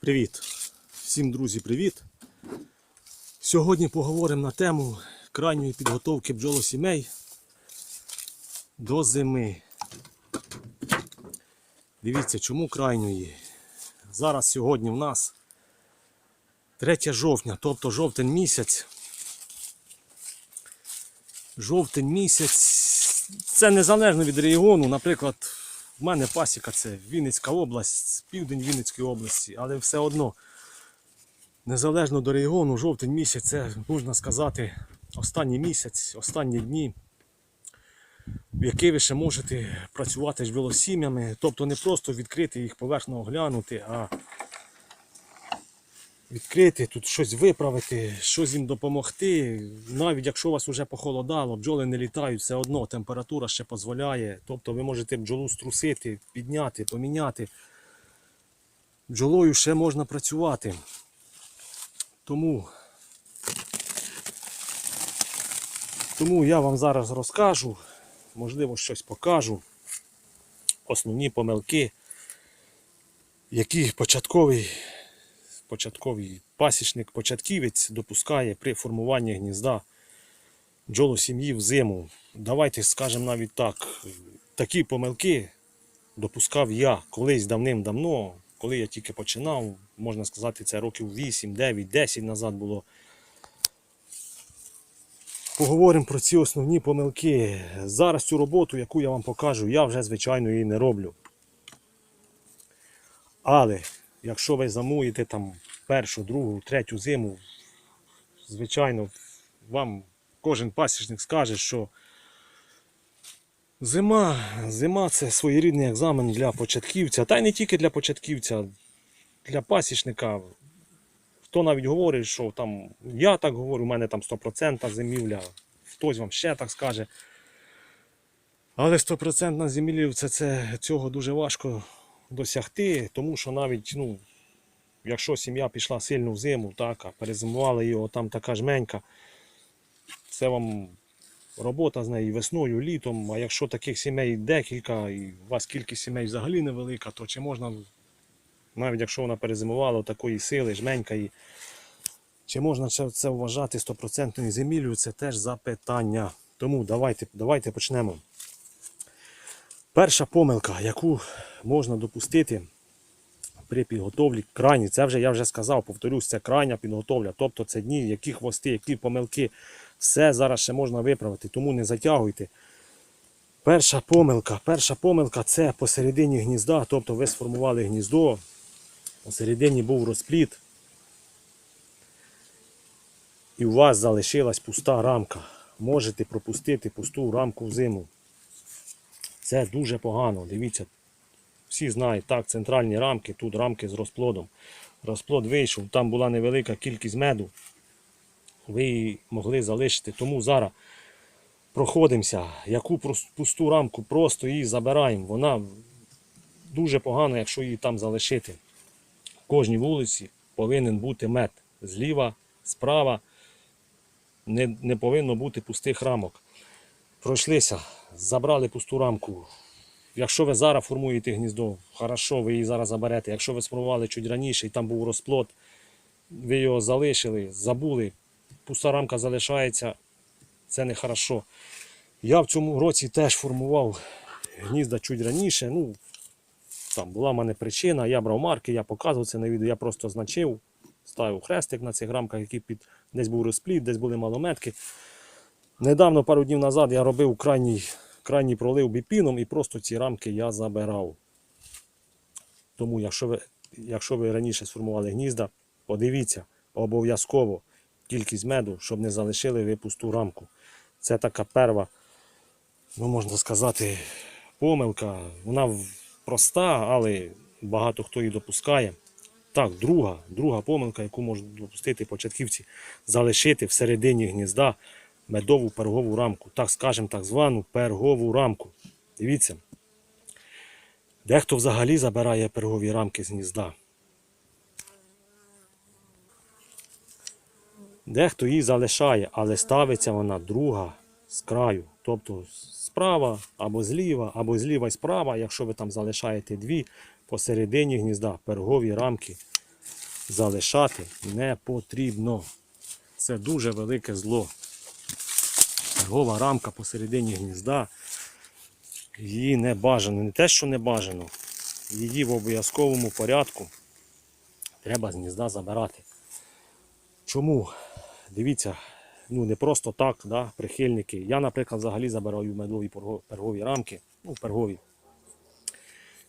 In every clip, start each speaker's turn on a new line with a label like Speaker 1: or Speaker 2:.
Speaker 1: Привіт! Всім друзі, привіт! Сьогодні поговоримо на тему крайньої підготовки бджолосімей до зими. Дивіться, чому крайньої. Зараз сьогодні в нас 3 жовтня, тобто жовтень місяць. Жовтень місяць. Це незалежно від регіону. Наприклад, в мене пасіка це Вінницька область, південь Вінницької області, але все одно, незалежно до регіону, жовтень місяць це можна сказати останній місяць, останні дні, в які ви ще можете працювати з білосім'ями. Тобто не просто відкрити їх поверхно оглянути, а відкрити, тут щось виправити, щось їм допомогти. Навіть якщо у вас вже похолодало, бджоли не літають, все одно температура ще дозволяє. Тобто ви можете бджолу струсити, підняти, поміняти. Бджолою ще можна працювати. Тому, тому я вам зараз розкажу, можливо, щось покажу. Основні помилки, які початковий початковий пасічник, початківець допускає при формуванні гнізда бджолосім'ї в зиму. Давайте скажемо навіть так. Такі помилки допускав я колись давним-давно, коли я тільки починав, можна сказати, це років 8, 9, 10 назад було. Поговоримо про ці основні помилки. Зараз цю роботу, яку я вам покажу, я вже, звичайно, її не роблю. Але якщо ви замуєте там першу, другу, третю зиму, звичайно, вам кожен пасічник скаже, що зима, зима це своєрідний екзамен для початківця, та й не тільки для початківця, для пасічника. Хто навіть говорить, що там я так говорю, у мене там 100% зимівля, хтось вам ще так скаже. Але 100% зимівлівця це цього дуже важко досягти, тому що навіть, ну, якщо сім'я пішла сильно в зиму, так, а перезимувала його там така жменька, це вам робота з нею весною, літом. А якщо таких сімей декілька, і у вас кількість сімей взагалі невелика, то чи можна, навіть якщо вона перезимувала такої сили, жменька, і, чи можна це, вважати 100% це теж запитання. Тому давайте, давайте почнемо. Перша помилка, яку можна допустити при підготовлі крайні, це вже я вже сказав, повторюсь, це крайня підготовля. Тобто це дні, які хвости, які помилки, все зараз ще можна виправити, тому не затягуйте. Перша помилка, перша помилка це посередині гнізда, тобто ви сформували гніздо, посередині був розпліт, і у вас залишилась пуста рамка. Можете пропустити пусту рамку в зиму. Це дуже погано. Дивіться, всі знають, так, центральні рамки, тут рамки з розплодом. Розплод вийшов, там була невелика кількість меду. Ви її могли залишити. Тому зараз проходимося, яку пусту рамку, просто її забираємо. Вона дуже погано, якщо її там залишити. В кожній вулиці повинен бути мед. Зліва, справа. Не, не повинно бути пустих рамок. Пройшлися, забрали пусту рамку. Якщо ви зараз формуєте гніздо, хорошо, ви її зараз заберете. Якщо ви сформували чуть раніше і там був розплод, ви його залишили, забули, пуста рамка залишається, це не хорошо. Я в цьому році теж формував гнізда чуть раніше. Ну, там була в мене причина, я брав марки, я показував це на відео, я просто значив, ставив хрестик на цих рамках, які під десь був розплід, десь були малометки. Недавно, пару днів назад, я робив крайній, крайній пролив біпіном і просто ці рамки я забирав. Тому, якщо ви, якщо ви раніше сформували гнізда, подивіться обов'язково кількість меду, щоб не залишили ви пусту рамку. Це така перва, ну можна сказати, помилка. Вона проста, але багато хто її допускає. Так, друга, друга помилка, яку можуть допустити початківці, залишити всередині гнізда медову пергову рамку. Так скажемо, так звану пергову рамку. Дивіться. Дехто взагалі забирає пергові рамки з гнізда. Дехто її залишає, але ставиться вона друга з краю. Тобто справа або зліва, або зліва і справа, якщо ви там залишаєте дві, посередині гнізда пергові рамки залишати не потрібно. Це дуже велике зло. Пергова рамка посередині гнізда. Її не бажано. Не те, що не бажано. Її в обов'язковому порядку треба з гнізда забирати. Чому? Дивіться, ну не просто так, да, прихильники. Я, наприклад, взагалі забираю медові пергові рамки, ну, пергові.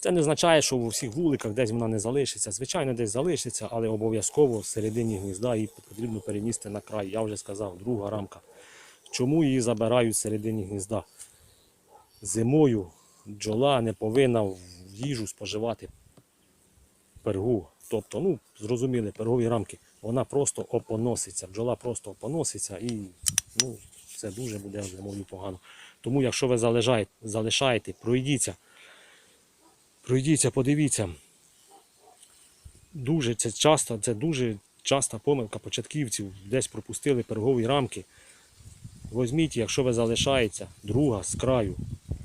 Speaker 1: Це не означає, що у всіх вуликах десь вона не залишиться. Звичайно, десь залишиться, але обов'язково всередині гнізда її потрібно перенести на край. Я вже сказав, друга рамка. Чому її забирають всередині гнізда? Зимою бджола не повинна в їжу споживати пергу. Тобто, ну, зрозуміли, пергові рамки. Вона просто опоноситься. Бджола просто опоноситься і ну, це дуже буде зимою погано. Тому, якщо ви залишаєте, залишаєте пройдіться, пройдіться, подивіться. Дуже це часто, це дуже часта помилка початківців. Десь пропустили пергові рамки. Возьміть, якщо ви залишаєте, друга з краю.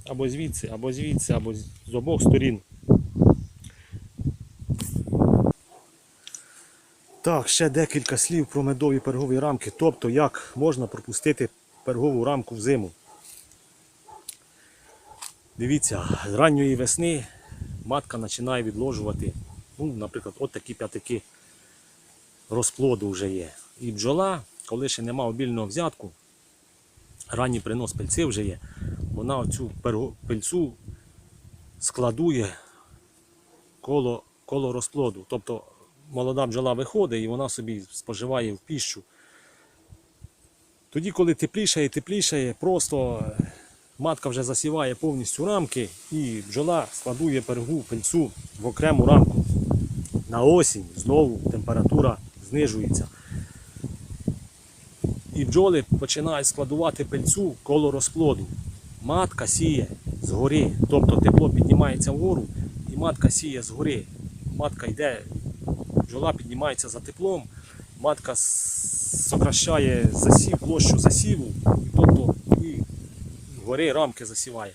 Speaker 1: Або звідси, або звідси, або з обох сторін. Так, ще декілька слів про медові пергові рамки. Тобто, як можна пропустити пергову рамку в зиму. Дивіться, з ранньої весни матка починає відложувати, ну, наприклад, от такі п'ятики розплоду вже є. І бджола, коли ще нема обільного взятку, ранній принос пильці вже є, вона оцю пильцу складує коло, коло розплоду. Тобто молода бджола виходить і вона собі споживає в піщу. Тоді, коли теплішає, теплішає, просто е, матка вже засіває повністю рамки і бджола складує пергу пильцу в окрему рамку. На осінь знову температура знижується. І бджоли починають складувати пильцу коло розплоду. Матка сіє згори, тобто тепло піднімається вгору, і матка сіє згори. Матка йде, бджола піднімається за теплом, матка сокращає засів, площу засіву, тобто і гори рамки засіває.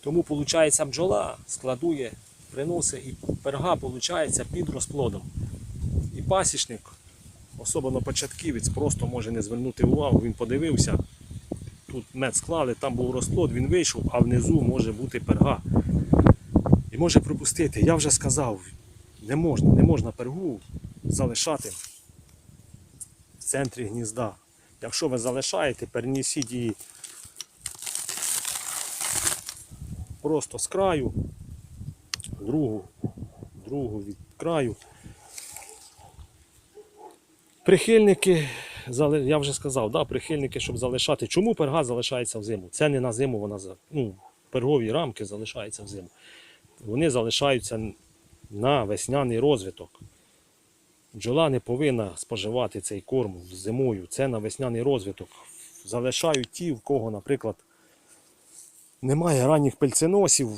Speaker 1: Тому виходить, бджола складує, приносить і перга виходить під розплодом. І пасічник, особливо початківець, просто може не звернути увагу, він подивився. Тут мед склали, там був розплод, він вийшов, а внизу може бути перга. І може пропустити. Я вже сказав, не можна, не можна пергу залишати в центрі гнізда. Якщо ви залишаєте, перенесіть її просто з краю, другу, другу від краю. Прихильники, я вже сказав, да, прихильники, щоб залишати. Чому перга залишається в зиму? Це не на зиму, вона ну, пергові рамки залишаються в. Вони залишаються на весняний розвиток. Бджола не повинна споживати цей корм зимою. Це на весняний розвиток. Залишають ті, в кого, наприклад, немає ранніх пельценосів.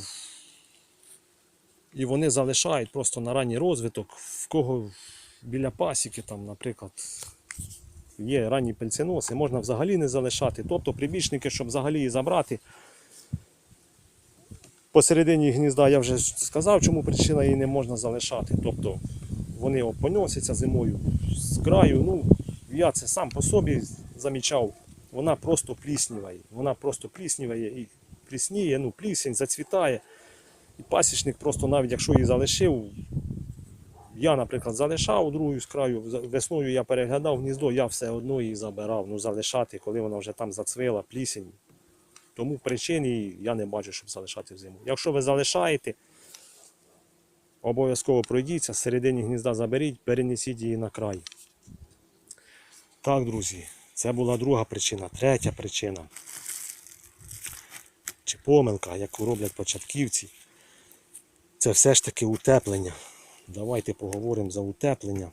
Speaker 1: І вони залишають просто на ранній розвиток, в кого біля пасіки, там, наприклад, є ранні пельценоси, можна взагалі не залишати. Тобто прибічники, щоб взагалі її забрати. Посередині гнізда я вже сказав, чому причина її не можна залишати. Тобто вони опоносяться зимою з краю. Ну, я це сам по собі замічав. Вона просто плісніває. Вона просто плісніває і плісніє, ну, плісень зацвітає. І пасічник просто навіть якщо її залишив, я, наприклад, залишав другою з краю, весною я переглядав гніздо, я все одно її забирав. Ну, залишати, коли вона вже там зацвила, плісень. Тому причини я не бачу, щоб залишати в зиму. Якщо ви залишаєте, обов'язково пройдіться, середині гнізда заберіть, перенесіть її на край. Так, друзі, це була друга причина. Третя причина. Чи помилка, яку роблять початківці, це все ж таки утеплення. Давайте поговоримо за утеплення.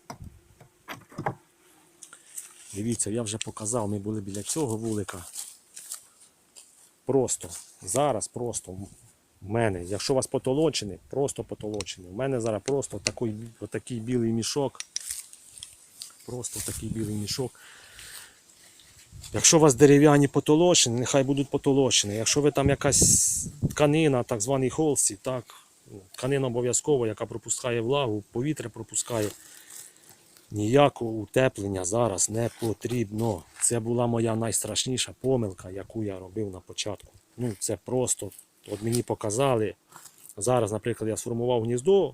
Speaker 1: Дивіться, я вже показав, ми були біля цього вулика. Просто, зараз просто в мене, якщо у вас потолочений, просто потолочений. У мене зараз просто такий, отакий білий мішок. Просто такий білий мішок. Якщо у вас дерев'яні потолочені, нехай будуть потолочені. Якщо ви там якась тканина, так званий холсті, так, тканина обов'язково, яка пропускає влагу, повітря пропускає. Ніякого утеплення зараз не потрібно. Це була моя найстрашніша помилка, яку я робив на початку. Ну, це просто. От мені показали. Зараз, наприклад, я сформував гніздо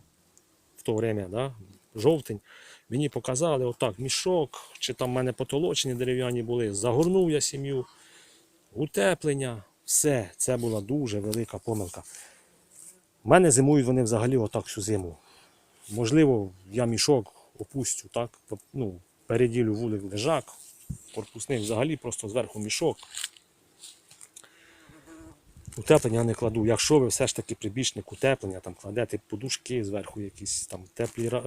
Speaker 1: в то время, да, жовтень. Мені показали отак мішок, чи там в мене потолочені дерев'яні були. Загорнув я сім'ю, утеплення, все. Це була дуже велика помилка. У мене зимують вони взагалі отак всю зиму. Можливо, я мішок опустю, так? Ну, переділю вулик лежак, корпусний взагалі просто зверху мішок. Утеплення не кладу. Якщо ви все ж таки прибічник утеплення, там кладете подушки зверху, якісь там теплі е,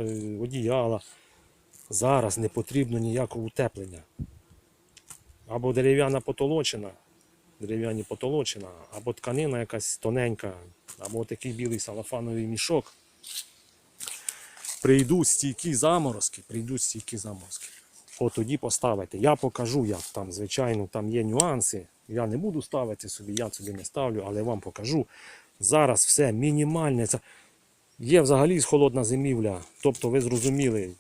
Speaker 1: одіяла. Зараз не потрібно ніякого утеплення. Або дерев'яна потолочина, дерев'яні потолочина, або тканина якась тоненька, або такий білий салафановий мішок. Прийдуть стійкі заморозки, прийдуть стійкі заморозки. От тоді поставите. Я покажу, як там, звичайно, там є нюанси. Я не буду ставити собі, я собі не ставлю, але вам покажу. Зараз все мінімальне. Є взагалі холодна зимівля. Тобто ви зрозуміли,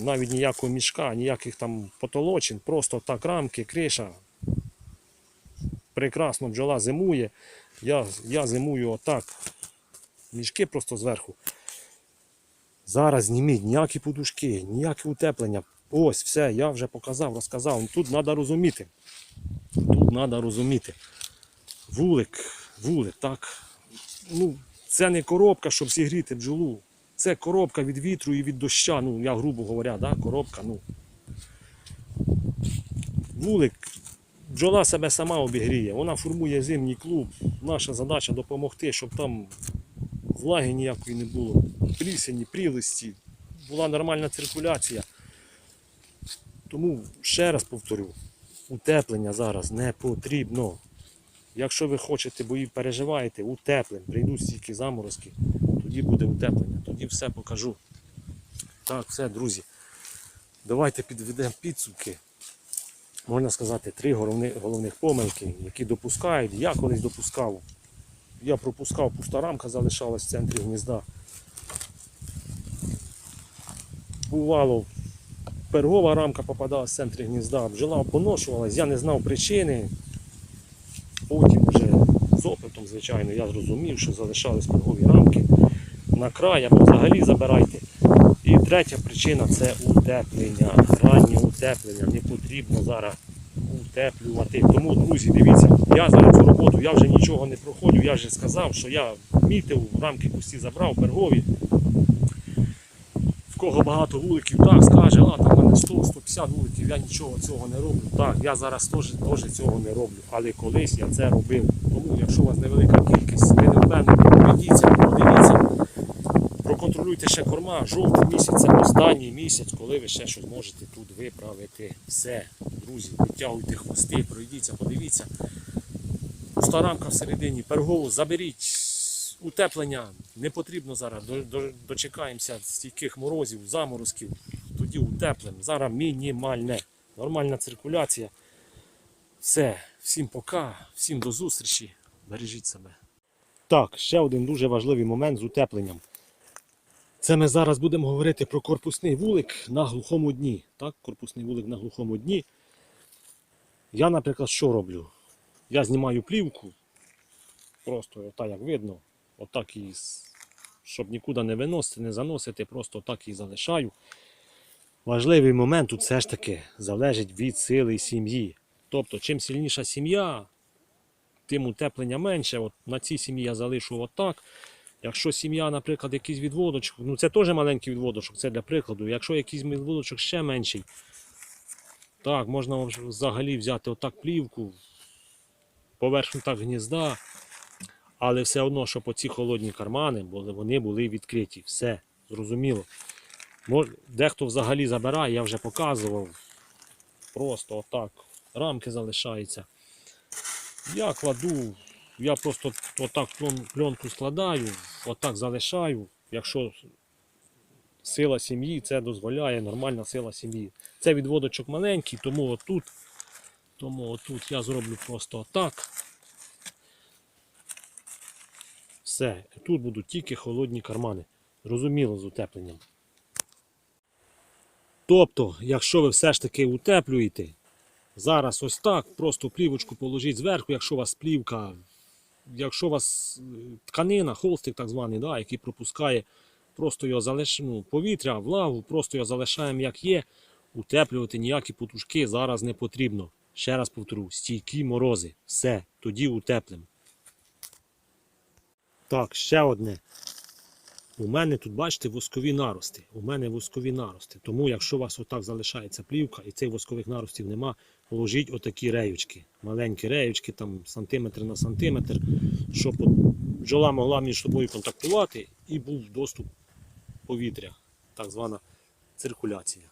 Speaker 1: навіть ніякого мішка, ніяких там потолочин, просто так рамки, криша. Прекрасно бджола зимує. Я, я зимую отак. Мішки просто зверху. Зараз зніміть ніякі подушки, ніяке утеплення. Ось все, я вже показав, розказав. Тут треба розуміти. Тут треба розуміти. Вулик, вулик, так. Ну, це не коробка, щоб зігріти бджолу. Це коробка від вітру і від доща. Ну, я грубо говоря, да? коробка. Ну. Вулик, бджола себе сама обігріє. Вона формує зимній клуб. Наша задача допомогти, щоб там влаги ніякої не було, плісені, прілисті, була нормальна циркуляція. Тому ще раз повторю, утеплення зараз не потрібно. Якщо ви хочете, бо і переживаєте, утеплень, прийдуть стільки заморозки, тоді буде утеплення, тоді все покажу. Так, все, друзі. Давайте підведемо підсумки. Можна сказати, три головних, головних помилки, які допускають. Я колись допускав я пропускав, пуста рамка залишалась в центрі гнізда. Бувало, пергова рамка попадала в центрі гнізда, бджола поношувалась, я не знав причини. Потім вже з опитом, звичайно, я зрозумів, що залишались пергові рамки на край або взагалі забирайте. І третя причина це утеплення. Раннє утеплення. Не потрібно зараз утеплювати. Тому, друзі, дивіться, я зараз цю роботу я вже нічого не проходжу. Я вже сказав, що я мітив, рамки пусті забрав, пергові. В кого багато вуликів, так, скаже, а там в мене 100-150 вуликів, я нічого цього не роблю. Так, я зараз теж, теж цього не роблю. Але колись я це робив. Тому, якщо у вас невелика кількість, ви не впевнені, подивіться. Проконтролюйте ще корма, жовтий місяць, це останній місяць, коли ви ще щось можете тут виправити. Все, друзі, витягуйте хвости, пройдіться, подивіться. Пуста рамка всередині, пергову заберіть. Утеплення не потрібно зараз. До- до- Дочекаємося стійких морозів, заморозків. Тоді утеплимо. Зараз мінімальне. Нормальна циркуляція. Все, всім пока, всім до зустрічі. Бережіть себе. Так, ще один дуже важливий момент з утепленням. Це ми зараз будемо говорити про корпусний вулик на глухому дні. Так, корпусний вулик на глухому дні. Я, наприклад, що роблю? Я знімаю плівку, просто отак, як видно, отак і, щоб нікуди не виносити, не заносити, просто так і залишаю. Важливий момент тут все ж таки залежить від сили сім'ї. Тобто, чим сильніша сім'я, тим утеплення менше. От на цій сім'ї я залишу отак. Якщо сім'я, наприклад, якийсь відводочок, ну це теж маленький відводочок, це для прикладу. Якщо якийсь відводочок ще менший, так, можна взагалі взяти отак плівку, поверхню так гнізда, але все одно, щоб оці холодні кармани, були, вони були відкриті. Все, зрозуміло. Дехто взагалі забирає, я вже показував. Просто отак. Рамки залишаються. Я кладу, я просто отак пленку складаю, отак залишаю. Якщо сила сім'ї це дозволяє, нормальна сила сім'ї. Це відводочок маленький, тому отут, тому отут я зроблю просто отак. Все, тут будуть тільки холодні кармани. Зрозуміло з утепленням. Тобто, якщо ви все ж таки утеплюєте, зараз ось так, просто плівочку положіть зверху, якщо у вас плівка, якщо у вас е, тканина, холстик так званий, да, який пропускає просто його залиш... ну, повітря, влагу, просто його залишаємо як є. Утеплювати ніякі потужки зараз не потрібно. Ще раз повторю, стійкі морози. Все, тоді утеплимо. Так, ще одне. У мене тут, бачите, воскові нарости. У мене воскові нарости. Тому, якщо у вас отак залишається плівка і цих воскових наростів нема, ложіть отакі реючки. Маленькі реючки, там сантиметр на сантиметр, щоб бджола могла між собою контактувати і був доступ повітря, так звана циркуляція.